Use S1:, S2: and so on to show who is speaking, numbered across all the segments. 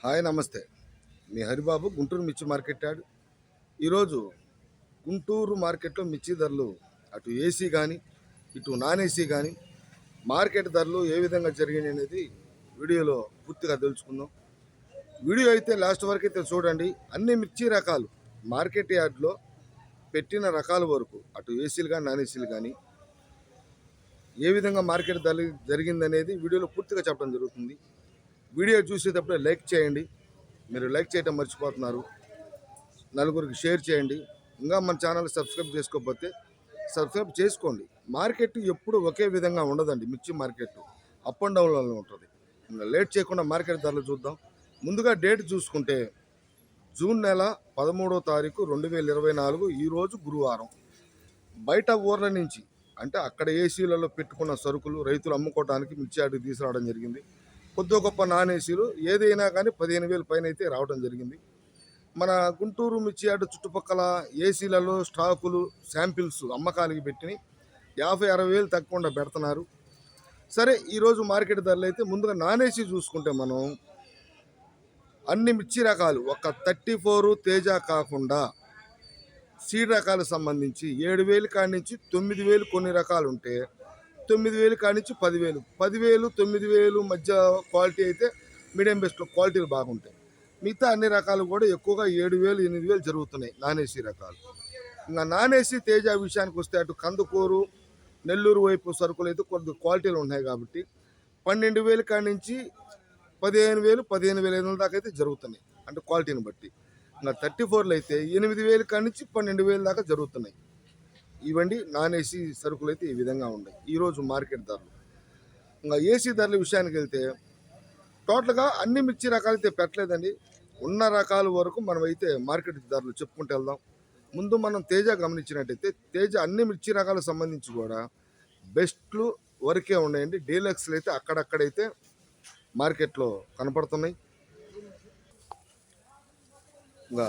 S1: Hi నమస్తే. మీ హరిబాబు గుంటూరు మిర్చి market ఈరోజు గుంటూరు మార్కెట్లో మిర్చి ధరలు అటు ఏసీ కానీ ఇటు నాన్ ఏసీ కానీ మార్కెట్ ధరలు ఏ విధంగా జరిగినాయి అనేది వీడియోలో పూర్తిగా తెలుసుకుందాం. వీడియో అయితే లాస్ట్ వరకు అయితే చూడండి. అన్ని మిర్చి రకాలు మార్కెట్ యార్డ్లో పెట్టిన రకాల వరకు అటు ఏసీలు కానీ నాన్ ఏసీలు కానీ ఏ విధంగా మార్కెట్ ధర జరిగిందనేది వీడియోలో పూర్తిగా చెప్పడం జరుగుతుంది. వీడియో చూసేటప్పుడే లైక్ చేయండి. మీరు లైక్ చేయటం మర్చిపోతున్నారు. నలుగురికి షేర్ చేయండి. ఇంకా మన ఛానల్ సబ్స్క్రైబ్ చేసుకోకపోతే సబ్స్క్రైబ్ చేసుకోండి. మార్కెట్ ఎప్పుడు ఒకే విధంగా ఉండదండి. మిర్చి మార్కెట్ అప్ అండ్ డౌన్లో ఉంటుంది. లేట్ చేయకుండా మార్కెట్ ధరలు చూద్దాం. ముందుగా డేట్ చూసుకుంటే జూన్ నెల పదమూడో తారీఖు రెండు వేల ఇరవై నాలుగు ఈరోజు గురువారం. బయట ఊర్ల నుంచి అంటే అక్కడ ఏసీలలో పెట్టుకున్న సరుకులు రైతులు అమ్ముకోవడానికి మిర్చి ఆడికి తీసుకురావడం జరిగింది. కొద్ది గొప్ప నాన్ ఏసీలు ఏదైనా కానీ పదిహేను వేలు పైన అయితే రావడం జరిగింది. మన గుంటూరు మిర్చి యార్డ్ చుట్టుపక్కల ఏసీలలో స్టాకులు శాంపిల్స్ అమ్మకాలకి పెట్టినవి యాభై అరవై వేలు తగ్గకుండా పెడుతున్నారు. సరే ఈరోజు మార్కెట్ ధరలు అయితే ముందుగా నాన్ ఏసీ చూసుకుంటే మనం అన్ని మిర్చి రకాలు ఒక థర్టీ ఫోరు తేజ కాకుండా సీడ్ రకాలకు సంబంధించి ఏడు వేలు కాడి నుంచి తొమ్మిది వేలు కొన్ని రకాలు ఉంటే తొమ్మిది వేలు కాడి నుంచి పదివేలు. పదివేలు తొమ్మిది వేలు మధ్య క్వాలిటీ అయితే మీడియం బెస్ట్ క్వాలిటీలు బాగుంటాయి. మిగతా అన్ని రకాలు కూడా ఎక్కువగా ఏడు వేలు ఎనిమిది వేలు జరుగుతున్నాయి నాన్ ఏసీ రకాలు. ఇంకా నాన్ ఏసీ తేజ విషయానికి వస్తే అటు కందుకూరు నెల్లూరు వైపు సరుకులు అయితే కొద్ది క్వాలిటీలు ఉన్నాయి కాబట్టి పన్నెండు వేలు కానించి నుంచి పదిహేను వేలు పదిహేను వేల ఐదు వందల దాకా అయితే జరుగుతున్నాయి. అంటే క్వాలిటీని బట్టి. ఇంకా థర్టీ ఫోర్లో అయితే ఎనిమిది వేలు కానించి నుంచి పన్నెండు వేలు దాకా జరుగుతున్నాయి. ఇవ్వండి నాన్ ఏసీ సరుకులు అయితే ఈ విధంగా ఉన్నాయి. ఈరోజు మార్కెట్ ధరలు. ఇంకా ఏసీ ధరల విషయానికి వెళ్తే టోటల్గా అన్ని మిర్చి రకాలు అయితే పెట్టలేదండి. ఉన్న రకాల వరకు మనం అయితే మార్కెట్ ధరలు చెప్పుకుంటూ వెళ్దాం. ముందు మనం తేజ గమనించినట్టయితే తేజ అన్ని మిర్చి రకాలకు సంబంధించి కూడా బెస్ట్లు వరకే ఉన్నాయండి. డీలక్స్లు అయితే అక్కడక్కడైతే మార్కెట్లో కనపడుతున్నాయి. ఇంకా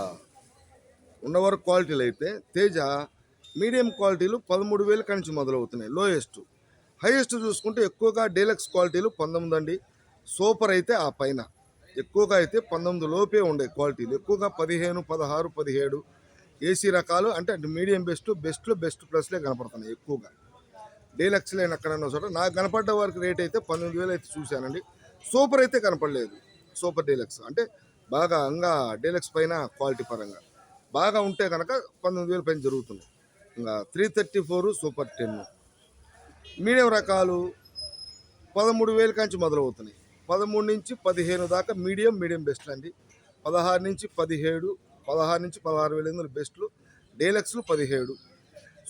S1: ఉన్న వరకు క్వాలిటీలు అయితే తేజ మీడియం క్వాలిటీలు పదమూడు వేల నుంచి మొదలవుతున్నాయి. లోయెస్ట్. హైయెస్ట్ చూసుకుంటే ఎక్కువగా డీలక్స్ క్వాలిటీలు పంతొమ్మిది అండి. సూపర్ అయితే ఆ పైన. ఎక్కువగా అయితే పంతొమ్మిది లోపే ఉండే క్వాలిటీలు. ఎక్కువగా పదిహేను పదహారు పదిహేడు ఏసీ రకాలు అంటే మీడియం బెస్ట్ బెస్ట్లో బెస్ట్ ప్లస్లే కనపడుతున్నాయి ఎక్కువగా. డీలక్స్ లేని ఎక్కడన్నా చోట నాకు కనపడ్డ వారికి రేట్ అయితే పంతొమ్మిది వేలు అయితే చూశానండి. సూపర్ అయితే కనపడలేదు. Super deluxe. అంటే బాగా అంగా డీలక్స్ పైన క్వాలిటీ పరంగా. బాగా ఉంటే కనుక పంతొమ్మిది వేల పైన జరుగుతుంది three thirty four super ten medium రకాలు పదమూడు వేల కాంచి మొదలవుతున్నాయి. పదమూడు నుంచి పదిహేను దాకా మీడియం మీడియం బెస్ట్ అండి. పదహారు నుంచి పదిహేడు పదహారు నుంచి పదహారు వేల ఎనిమిది బెస్ట్లు డీలక్స్లు పదిహేడు.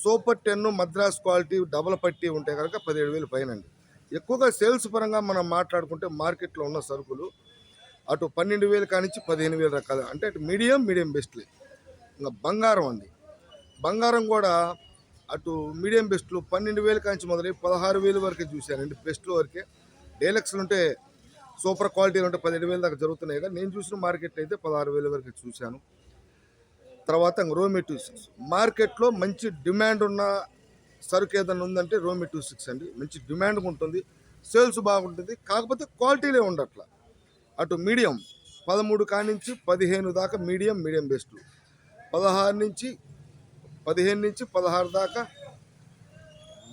S1: Super ten Madras quality double పట్టి ఉంటే కనుక పదిహేడు వేలు పైన అండి. ఎక్కువగా సేల్స్ పరంగా మనం మాట్లాడుకుంటే మార్కెట్లో ఉన్న సరుకులు అటు పన్నెండు వేలు కానించి పదిహేను వేల రకాలు. అంటే అటు మీడియం మీడియం బెస్ట్లే ఇంకా బంగారం అండి. బంగారం కూడా అటు మీడియం బెస్ట్లు పన్నెండు వేలు కాంచి మొదలై పదహారు వేలు వరకే చూశానండి బెస్ట్లు వరకే. డేలక్స్లు ఉంటే సూపర్ క్వాలిటీలు ఉంటే పదిహేడు వేలు దాకా జరుగుతున్నాయి కదా. నేను చూసిన మార్కెట్ అయితే పదహారు వేల వరకు చూశాను. తర్వాత రో టూ సిక్స్. మార్కెట్లో మంచి డిమాండ్ ఉన్న సరుకు ఏదైనా ఉందంటే రో టూ సిక్స్ అండి. మంచి డిమాండ్ ఉంటుంది. సేల్స్ బాగుంటుంది. కాకపోతే క్వాలిటీలే ఉండట్ల. అటు మీడియం పదమూడు కానించి పదిహేను దాకా మీడియం మీడియం బెస్ట్ పదహారు నుంచి పదిహేను నుంచి పదహారు దాకా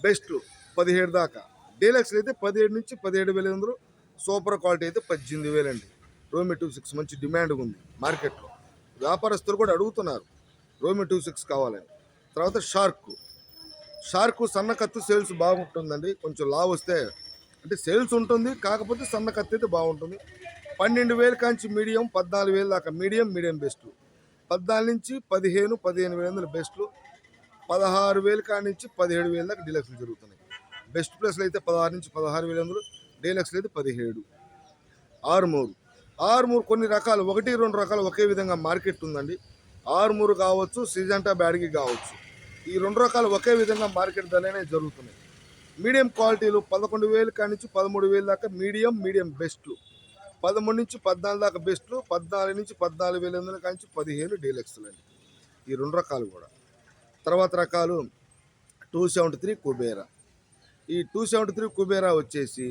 S1: బెస్ట్ పదిహేడు దాకా. డీలక్స్ అయితే పదిహేడు నుంచి పదిహేడు వేల ఎనిమిది వందలు. సూపర్ క్వాలిటీ అయితే పద్దెనిమిది వేలండి రోమి టూ సిక్స్ మంచి డిమాండ్ ఉంది మార్కెట్లో. వ్యాపారస్తులు కూడా అడుగుతున్నారు రోమి టూ సిక్స్ కావాలని. తర్వాత షార్క్. షార్క్ సన్న కత్తి సేల్స్ బాగుంటుందండి. కొంచెం లావ్ వస్తే అంటే సేల్స్ ఉంటుంది కాకపోతే సన్న కత్తి అయితే బాగుంటుంది. పన్నెండు వేలు కాంచి మీడియం పద్నాలుగు వేలు దాకా మీడియం మీడియం బెస్ట్. పద్నాలుగు నుంచి పదిహేను పదిహేను వేల వందల బెస్ట్లు పదహారు వేలు కాడి నుంచి పదిహేడు వేల దాకా డీలక్స్లు జరుగుతున్నాయి. బెస్ట్ ప్లేస్లు అయితే పదహారు నుంచి పదహారు వేల అందులో డీలక్స్లు అయితే పదిహేడు. ఆరుమూరు. ఆరుమూరు కొన్ని రకాలు ఒకటి రెండు రకాలు ఒకే విధంగా మార్కెట్ ఉందండి. ఆరుమూరు కావచ్చు సిజంటా బ్యాడ్కి కావచ్చు. ఈ రెండు రకాలు ఒకే విధంగా మార్కెట్ ధరనే జరుగుతున్నాయి. మీడియం క్వాలిటీలు పదకొండు వేలు కాడి నుంచి పదమూడు వేలు దాకా మీడియం మీడియం బెస్ట్లు. పదమూడు నుంచి పద్నాలుగు దాకా బెస్ట్లు పద్నాలుగు నుంచి పద్నాలుగు వేల ఎనిమిది కాడి నుంచి పదిహేను డీలక్స్లు అండి ఈ రెండు రకాలు కూడా. తర్వాత రకాలు టూ సెవెంటీ త్రీ కుబేరా. ఈ టూ సెవెంటీ త్రీ కుబేరా వచ్చేసి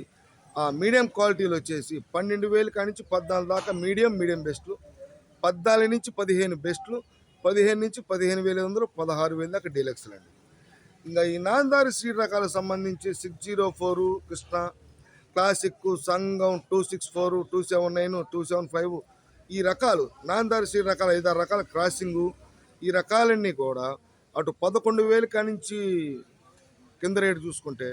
S1: ఆ మీడియం క్వాలిటీలు వచ్చేసి పన్నెండు వేలు కానించి పద్నాలుగు దాకా మీడియం మీడియం బెస్ట్లు పద్నాలుగు నుంచి పదిహేను బెస్ట్లు పదిహేను నుంచి పదిహేను వేల వందలు పదహారు వేలు దాకా డీలక్స్లు అండి ఇంకా ఈ నాందారి సీడ్ రకాలకు సంబంధించి six zero four Krishna classic సంఘం two six four two seven nine two seven five ఈ రకాలు నాందారి సీడ్ రకాల ఐదారు రకాల క్రాసింగు ఈ రకాలన్నీ కూడా అటు పదకొండు వేలు కానించి కింద రేటు చూసుకుంటే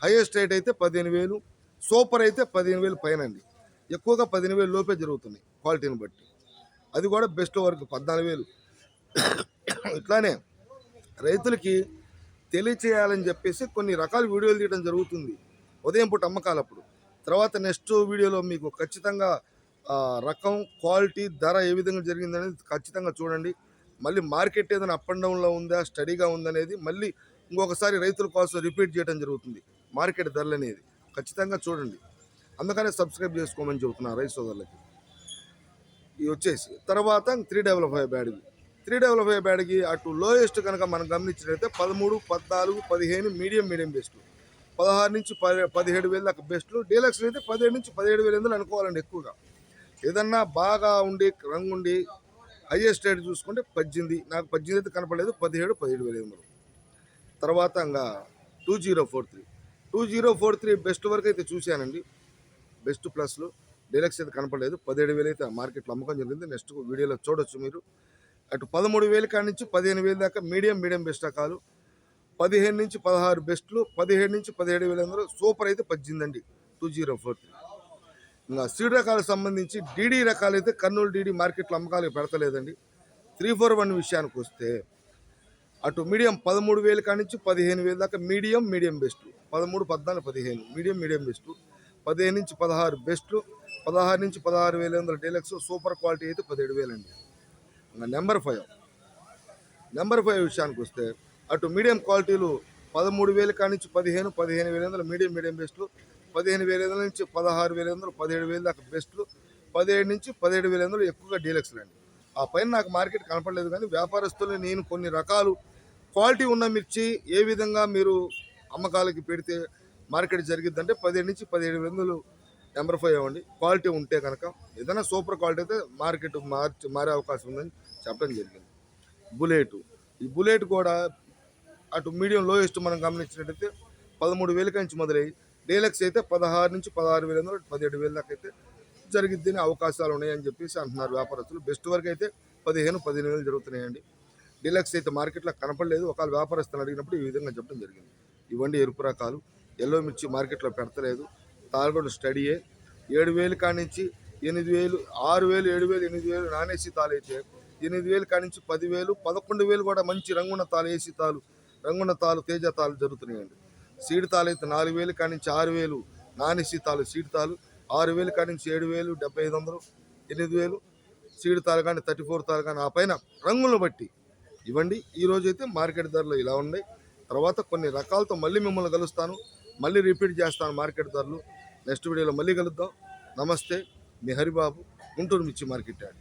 S1: హైయెస్ట్ రేట్ అయితే పదిహేను వేలు సూపర్ అయితే పదిహేను వేలు పైన అండి ఎక్కువగా పదిహేను వేలు లోపే జరుగుతున్నాయి క్వాలిటీని బట్టి. అది కూడా బెస్ట్ వరకు పద్నాలుగు వేలు. ఇట్లానే రైతులకి తెలియచేయాలని చెప్పేసి కొన్ని రకాల వీడియోలు తీయడం జరుగుతుంది. ఉదయం పూట అమ్మకాలప్పుడు. తర్వాత నెక్స్ట్ వీడియోలో మీకు ఖచ్చితంగా రకం క్వాలిటీ ధర ఏ విధంగా జరిగిందనేది ఖచ్చితంగా చూడండి. మళ్ళీ మార్కెట్ ఏదైనా అప్ అండ్ డౌన్లో ఉందా స్టడీగా ఉందనేది మళ్ళీ ఇంకొకసారి రైతుల కోసం రిపీట్ చేయడం జరుగుతుంది మార్కెట్ ధరలు అనేది. ఖచ్చితంగా చూడండి. అందుకనే సబ్స్క్రైబ్ చేసుకోమని చెబుతున్నారు రైతు సోదరులకి. ఇవి వచ్చేసి తర్వాత త్రీ డెవలప్ అయ్యే బ్యాడ్కి త్రీ డెవలప్ అయ్యే బ్యాడ్కి అటు లోయెస్ట్ కనుక మనం గమనించినట్లయితే పదమూడు పద్నాలుగు పదిహేను మీడియం మీడియం బెస్ట్లు పదహారు నుంచి పది పదిహేడు వేలు దాకా బెస్ట్లు డీలక్స్ అయితే పదిహేడు నుంచి పదిహేడు వేలు ఎందుకు అనుకోవాలండి ఎక్కువగా. ఏదన్నా బాగా ఉండి రంగు ఉండి హైయెస్ట్ రేట్ చూసుకుంటే పద్దెనిమిది నాకు పద్దెనిమిది అయితే కనపడలేదు పదిహేడు పదిహేడు వేల ఎనిమిది తర్వాత ఇంకా two zero four three two zero four three best వరకు అయితే చూశానండి. బెస్ట్ ప్లస్లు డీలక్స్ అయితే కనపడలేదు. పదిహేడు వేలు అయితే మార్కెట్లో అమ్మకం జరిగింది. నెక్స్ట్ వీడియోలో చూడొచ్చు మీరు. అటు పదమూడు వేలు కాడి నుంచి పదిహేను వేలు దాకా మీడియం మీడియం బెస్ట్ రకాలు పదిహేను నుంచి పదహారు బెస్ట్లు పదిహేడు నుంచి పదిహేడు వేలు అందరూ సూపర్ అయితే పద్దెనిమిది అండి. Two zero four three seed రకాలకు సంబంధించి డీడీ రకాలు అయితే కర్నూలు డీడీ మార్కెట్లో అమ్మకాలకు పెడతలేదండి. త్రీ ఫోర్ వన్ విషయానికి వస్తే అటు మీడియం పదమూడు వేలు కానించి పదిహేను వేలు దాకా మీడియం మీడియం బెస్ట్. పదమూడు పద్నాలుగు పదిహేను. Medium medium best. పదిహేను నుంచి పదహారు బెస్ట్లు పదహారు నుంచి పదహారు వేల వందల డీలక్స్. సూపర్ క్వాలిటీ అయితే పదిహేడు వేలండి. ఇంకా నెంబర్ ఫైవ్. నెంబర్ ఫైవ్ విషయానికి వస్తే అటు మీడియం క్వాలిటీలు పదమూడు వేల కానించి పదిహేను పదిహేను వేల వందల మీడియం మీడియం బెస్ట్లు పదిహేను వేల ఐదు నుంచి పదహారు వేల వందలు పదిహేడు వేలు దాకా బెస్ట్లు. పదిహేడు నుంచి పదిహేడు వేల ఐదు ఎక్కువగా డీలక్స్లు అండి. ఆ పైన నాకు మార్కెట్ కనపడలేదు కానీ వ్యాపారస్తులు నేను కొన్ని రకాలు క్వాలిటీ ఉన్న మిర్చి ఏ విధంగా మీరు అమ్మకాలకి పెడితే మార్కెట్ జరిగిద్దంటే పదిహేడు నుంచి పదిహేడు వందలు నెంబర్ ఫైవ్ అవ్వండి. క్వాలిటీ ఉంటే కనుక ఏదైనా సూపర్ క్వాలిటీ అయితే మార్కెట్ మార్చి మారే అవకాశం ఉందని చెప్పడం జరిగింది. బుల్లెట్ ఈ బుల్లెట్ కూడా అటు మీడియం లోయెస్ట్ మనం గమనించినట్టయితే పదమూడు వేల నుంచి మొదలై డీలక్స్ అయితే పదహారు నుంచి పదహారు వేల వందలు పదిహేడు వేల దాకా అయితే జరిగిద్దని అవకాశాలు ఉన్నాయని చెప్పేసి అంటున్నారు వ్యాపారస్తులు. బెస్ట్ వరకు అయితే పదిహేను పదిహేను వేలు జరుగుతున్నాయండి. డీలక్స్ అయితే మార్కెట్లో కనపడలేదు. ఒకవేళ వ్యాపారస్తులు అడిగినప్పుడు ఈ విధంగా చెప్పడం జరిగింది. ఇవ్వండి ఎరుపు రకాలు. ఎల్లో మిర్చి మార్కెట్లో పెడతలేదు. తాళగొండ స్టడీయే ఏడు వేలు కానించి ఎనిమిది వేలు ఆరు వేలు ఏడు వేలు ఎనిమిది వేలు నానేసి తాలైతే ఎనిమిది వేలు కానించి పదివేలు పదకొండు వేలు కూడా మంచి రంగున్న తాలు ఏసీ తాలు రంగున్న తాలు తేజ తాలు జరుగుతున్నాయండి. సీడ్ తాలు అయితే నాలుగు వేలు కానించి ఆరు వేలు. నాన్ ఏసీ తాలు సీడ్ తాలు ఆరు వేలు కానించి ఏడు వేలు డెబ్బై ఐదు వందలు ఎనిమిది వేలు. సీడ్ తాలు కానీ థర్టీ ఫోర్ తాలు కానీ ఆ పైన రంగులను బట్టి ఇవ్వండి. ఈరోజు అయితే మార్కెట్ ధరలు ఇలా ఉన్నాయి. తర్వాత కొన్ని రకాలతో మళ్ళీ మిమ్మల్ని కలుస్తాను. మళ్ళీ రిపీట్ చేస్తాను మార్కెట్ ధరలు. నెక్స్ట్ వీడియోలో మళ్ళీ కలుద్దాం. నమస్తే. మీ హరిబాబు గుంటూరు మిర్చి మార్కెట్ యాడ్.